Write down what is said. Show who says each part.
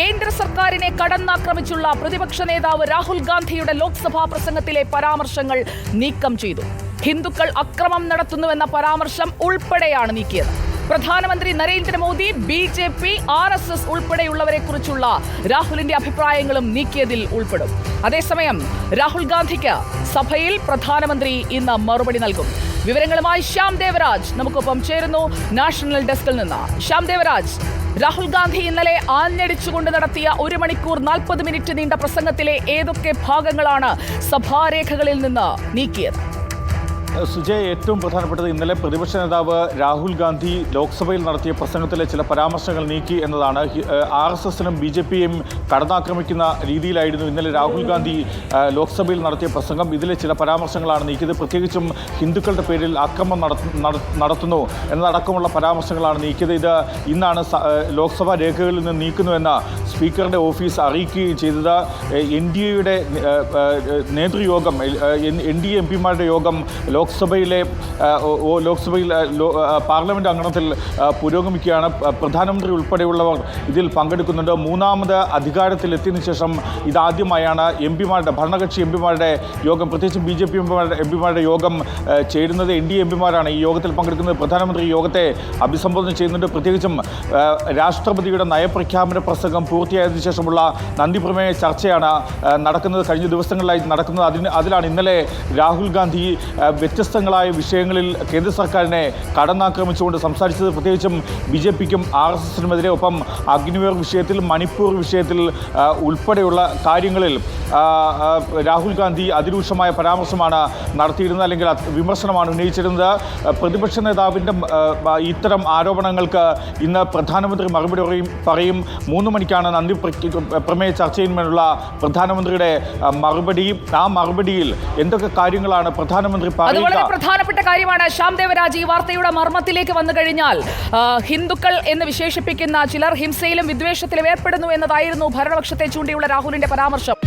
Speaker 1: കേന്ദ്ര സർക്കാരിനെ കടന്നാക്രമിച്ചുള്ള പ്രതിപക്ഷ നേതാവ് രാഹുൽ ഗാന്ധിയുടെ ലോക്സഭാ പ്രസംഗത്തിലെ പരാമർശങ്ങൾ നീക്കം ചെയ്തു. ഹിന്ദുക്കൾ അക്രമം നടത്തുന്നുവെന്ന പരാമർശം ഉൾപ്പെടെയാണ് നീക്കിയത്. പ്രധാനമന്ത്രി Narendra Modi B J P R S S ഉൾപ്പെടെയുള്ളവരെ കുറിച്ചുള്ള രാഹുലിന്റെ അഭിപ്രായങ്ങളും നീക്കിയതിൽ ഉൾപ്പെടും. അതേസമയം രാഹുൽ ഗാന്ധിക്ക് സഭയിൽ പ്രധാനമന്ത്രി ഇന്ന് മറുപടി നൽകും. വിവരങ്ങളുമായി ശ്യാം ദേവരാജ് നമുക്കൊപ്പം ചേരുന്നു. നാഷണൽ ഡെസ്കിൽ നിന്ന് ശ്യാം ദേവരാജ് രാഹുൽ ഗാന്ധി ഇന്നലെ ആഞ്ഞടിച്ചുകൊണ്ട് നടത്തിയ ഒരു മണിക്കൂർ നാൽപ്പത് മിനിറ്റ് നീണ്ട പ്രസംഗത്തിലെ ഏതൊക്കെ ഭാഗങ്ങളാണ് സഭാരേഖകളിൽ നിന്ന് നീക്കിയത്?
Speaker 2: സുജയ് ഏറ്റവും പ്രധാനപ്പെട്ടത് ഇന്നലെ പ്രതിപക്ഷ നേതാവ് രാഹുൽ ഗാന്ധി ലോക്സഭയിൽ നടത്തിയ പ്രസംഗത്തിലെ ചില പരാമർശങ്ങൾ നീക്കി എന്നതാണ്. ആർ എസ് എസിനും ബി ജെ പിയും കടന്നാക്രമിക്കുന്ന രീതിയിലായിരുന്നു ഇന്നലെ രാഹുൽ ഗാന്ധി ലോക്സഭയിൽ നടത്തിയ പ്രസംഗം. ഇതിലെ ചില പരാമർശങ്ങളാണ് നീക്കിയത്. പ്രത്യേകിച്ചും ഹിന്ദുക്കളുടെ പേരിൽ അക്രമം നടത്തു- നട- നടത്തുന്നു എന്നതടക്കമുള്ള പരാമർശങ്ങളാണ് നീക്കിയത്. ഇത് ഇന്നാണ് ലോക്സഭാ രേഖകളിൽ നിന്ന് നീക്കുന്നുവെന്ന് സ്പീക്കറുടെ ഓഫീസ് അറിയിക്കുകയും ചെയ്തത്. എൻ ഡി എയുടെ നേതൃയോഗം എൻ ഡി എം പിമാരുടെ യോഗം ലോക്സഭയിലെ ലോക്സഭയിൽ പാർലമെന്റ് അംഗണത്തിൽ പുരോഗമിക്കുകയാണ്. പ്രധാനമന്ത്രി ഉൾപ്പെടെയുള്ളവർ ഇതിൽ പങ്കെടുക്കുന്നുണ്ട്. മൂന്നാമത് അധികാരത്തിലെത്തിയതിനു ശേഷം ഇതാദ്യമായാണ് എം പിമാരുടെ ഭരണകക്ഷി എം പിമാരുടെ യോഗം. പ്രത്യേകിച്ച് ബി ജെ പി എം പിമാരുടെ യോഗം ചേരുന്നത് എൻ ഡി എം പിമാരാണ്. ഈ യോഗത്തിൽ പങ്കെടുക്കുന്നത് പ്രധാനമന്ത്രി യോഗത്തെ അഭിസംബോധന ചെയ്യുന്നുണ്ട്. പ്രത്യേകിച്ചും രാഷ്ട്രപതിയുടെ നയപ്രഖ്യാപന പ്രസംഗം പൂർത്തിയായതിനു ശേഷമുള്ള നന്ദി പ്രമേയ ചർച്ചയാണ് നടക്കുന്നത്. കഴിഞ്ഞ ദിവസങ്ങളിലായി നടക്കുന്നത്. അതിന് അതിലാണ് ഇന്നലെ രാഹുൽ ഗാന്ധി വ്യത്യസ്തങ്ങളായ വിഷയങ്ങളിൽ കേന്ദ്ര സർക്കാരിനെ കടന്നാക്രമിച്ചുകൊണ്ട് സംസാരിച്ചത് പ്രത്യേകിച്ചും ബി ജെ പിക്കും ആർ എസ് എസിനുമെതിരെ. ഒപ്പം അഗ്നിവേർ വിഷയത്തിൽ മണിപ്പൂർ വിഷയത്തിൽ ഉൾപ്പെടെയുള്ള കാര്യങ്ങളിൽ രാഹുൽ ഗാന്ധി അതിരൂക്ഷമായ പരാമർശമാണ് നടത്തിയിരുന്നത് അല്ലെങ്കിൽ വിമർശനമാണ് ഉന്നയിച്ചിരുന്നത്. പ്രതിപക്ഷ നേതാവിന്റെ ഇത്തരം ആരോപണങ്ങൾക്ക് ഇന്ന് പ്രധാനമന്ത്രി മറുപടി പറയും പറയും. മൂന്ന് മണിക്കാണ് നന്ദി പ്രമേയ ചർച്ചയിന്മേലുള്ള പ്രധാനമന്ത്രിയുടെ മറുപടിയും മറുപടി. ആ മറുപടിയിൽ എന്തൊക്കെ കാര്യങ്ങളാണ് പ്രധാനമന്ത്രി
Speaker 1: അത് വളരെ പ്രധാനപ്പെട്ട കാര്യമാണ്. ശ്യാം ദേവരാജ് ഈ വാർത്തയുടെ മർമ്മത്തിലേക്ക് വന്നു കഴിഞ്ഞാൽ ഹിന്ദുക്കൾ എന്ന് വിശേഷിപ്പിക്കുന്ന ചിലർ ഹിംസയിലും വിദ്വേഷത്തിലും ഏർപ്പെടുന്നു എന്നതായിരുന്നു ഭരണപക്ഷത്തെ ചൂണ്ടിയുള്ള രാഹുലിന്റെ പരാമർശം.